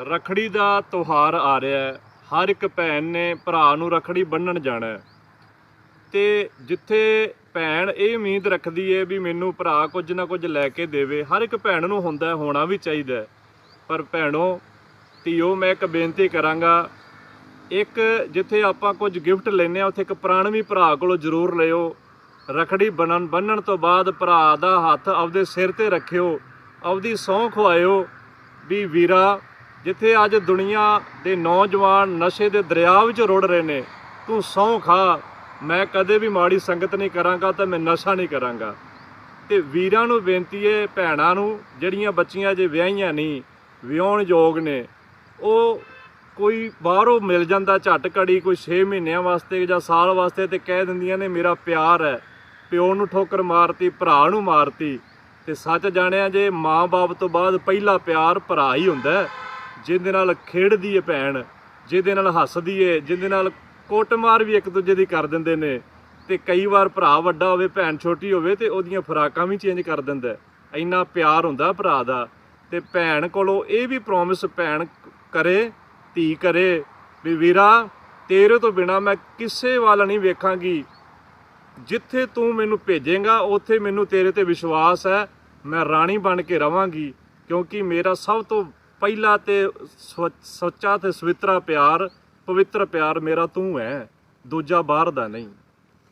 ਰਖੜੀ ਦਾ ਤਿਉਹਾਰ ਆ ਰਿਹਾ ਹੈ। ਹਰ ਇੱਕ ਭੈਣ ਨੇ ਭਰਾ ਨੂੰ ਰਖੜੀ ਬੰਨਣ ਜਾਣਾ ਹੈ। ਤੇ ਜਿੱਥੇ ਭੈਣ ਇਹ ਉਮੀਦ ਰੱਖਦੀ ਏ ਵੀ ਮੈਨੂੰ ਭਰਾ ਕੁਝ ਨਾ ਕੁਝ ਲੈ ਕੇ ਦੇਵੇ, ਹਰ ਇੱਕ ਭੈਣ ਨੂੰ ਹੁੰਦਾ ਹੋਣਾ ਵੀ ਚਾਹੀਦਾ ਪਰ ਭੈਣੋ, ਧੀਓ, ਮੈਂ ਇੱਕ ਬੇਨਤੀ ਕਰਾਂਗਾ, ਇੱਕ ਜਿੱਥੇ ਆਪਾਂ ਕੁਝ ਗਿਫਟ ਲੈਨੇ ਆ ਉੱਥੇ ਇੱਕ ਪ੍ਰਾਣ ਭਰਾ ਕੋਲੋਂ ਜ਼ਰੂਰ ਲਿਓ। ਰਖੜੀ ਬੰਨਣ ਬੰਨਣ ਤੋਂ ਬਾਅਦ ਭਰਾ ਦਾ ਹੱਥ ਆਪਦੇ ਸਿਰ ਤੇ ਰੱਖਿਓ, ਆਪਦੀ ਸਹੁੰ ਖਵਾਇਓ ਵੀ ਵੀਰਾ ਜਿੱਥੇ ਅੱਜ ਦੁਨੀਆ ਦੇ ਨੌਜਵਾਨ ਨਸ਼ੇ ਦੇ ਦਰਿਆ ਵਿੱਚ ਰੁੜ ਰਹੇ ਨੇ। ਤੂੰ ਸਹੁੰ ਖਾ। ਮੈਂ ਕਦੇ ਵੀ ਮਾੜੀ ਸੰਗਤ ਨਹੀਂ ਕਰਾਂਗਾ ਤਾਂ ਮੈਂ ਨਸ਼ਾ ਨਹੀਂ ਕਰਾਂਗਾ। ਤੇ ਵੀਰਾਂ ਨੂੰ ਬੇਨਤੀ ਹੈ ਭੈਣਾਂ ਨੂੰ ਜਿਹੜੀਆਂ ਬੱਚੀਆਂ ਜੇ ਵਿਆਹੀਆਂ ਨਹੀਂ ਵਿਆਹਣ ਯੋਗ ਨੇ ਉਹ ਕੋਈ ਬਾਹਰੋਂ ਮਿਲ ਜਾਂਦਾ ਝਟ ਘੜੀ ਕੋਈ 6 ਮਹੀਨਿਆਂ ਵਾਸਤੇ ਜਾਂ ਸਾਲ ਵਾਸਤੇ ਤੇ ਕਹਿ ਦਿੰਦੀਆਂ ਨੇ ਮੇਰਾ ਪਿਆਰ ਹੈ। ਪਿਓ ਨੂੰ ਠੋਕਰ ਮਾਰਤੀ ਭਰਾ ਨੂੰ ਮਾਰਤੀ। ਤੇ ਸੱਚ ਜਾਣਿਆ ਜੇ ਮਾਂ-ਬਾਪ ਤੋਂ ਬਾਅਦ ਪਹਿਲਾ ਪਿਆਰ ਭਰਾ ਹੀ ਹੁੰਦਾ ਹੈ, ਜਿਹਦੇ ਨਾਲ ਖੇਡਦੀ ਏ ਭੈਣ, ਜਿਹਦੇ ਨਾਲ ਹੱਸਦੀ ਏ, ਜਿਹਦੇ ਨਾਲ ਕੁੱਟਮਾਰ ਵੀ ਇੱਕ ਦੂਜੇ ਦੀ ਕਰ ਦਿੰਦੇ ਨੇ। ਤੇ ਕਈ ਵਾਰ ਭਰਾ ਵੱਡਾ ਹੋਵੇ, ਭੈਣ ਛੋਟੀ ਹੋਵੇ ਤੇ ਉਹਦੀਆਂ ਫਰਾਕਾਂ ਵੀ ਚੇਂਜ ਕਰ ਦਿੰਦਾ ਇੰਨਾ ਪਿਆਰ ਹੁੰਦਾ ਭਰਾ ਦਾ। ਤੇ ਭੈਣ ਕੋਲੋਂ ਇਹ ਵੀ ਪ੍ਰੋਮਿਸ ਭੈਣ ਕਰੇ, ਧੀ ਕਰੇ ਵੀ ਵੀਰਾ, ਤੇਰੇ ਤੋਂ ਬਿਨਾ ਮੈਂ ਕਿਸੇ ਵੱਲ ਨਹੀਂ ਵੇਖਾਂਗੀ। ਜਿੱਥੇ ਤੂੰ ਮੈਨੂੰ ਭੇਜੇਗਾ, ਉੱਥੇ ਮੈਨੂੰ ਤੇਰੇ ਤੇ ਵਿਸ਼ਵਾਸ ਹੈ। ਮੈਂ ਰਾਣੀ ਬਣ ਕੇ ਰਵਾਂਗੀ, ਕਿਉਂਕਿ ਮੇਰਾ ਸਭ ਤੋਂ ਪਹਿਲਾ ਤੇ ਸਵ- ਸੱਚਾ ਤੇ ਸਵਿੱਤਰਾ ਪਿਆਰ, ਪਵਿੱਤਰ ਪਿਆਰ ਮੇਰਾ ਤੂੰ ਹੈ, ਦੂਜਾ ਬਾਹਰ ਦਾ ਨਹੀਂ।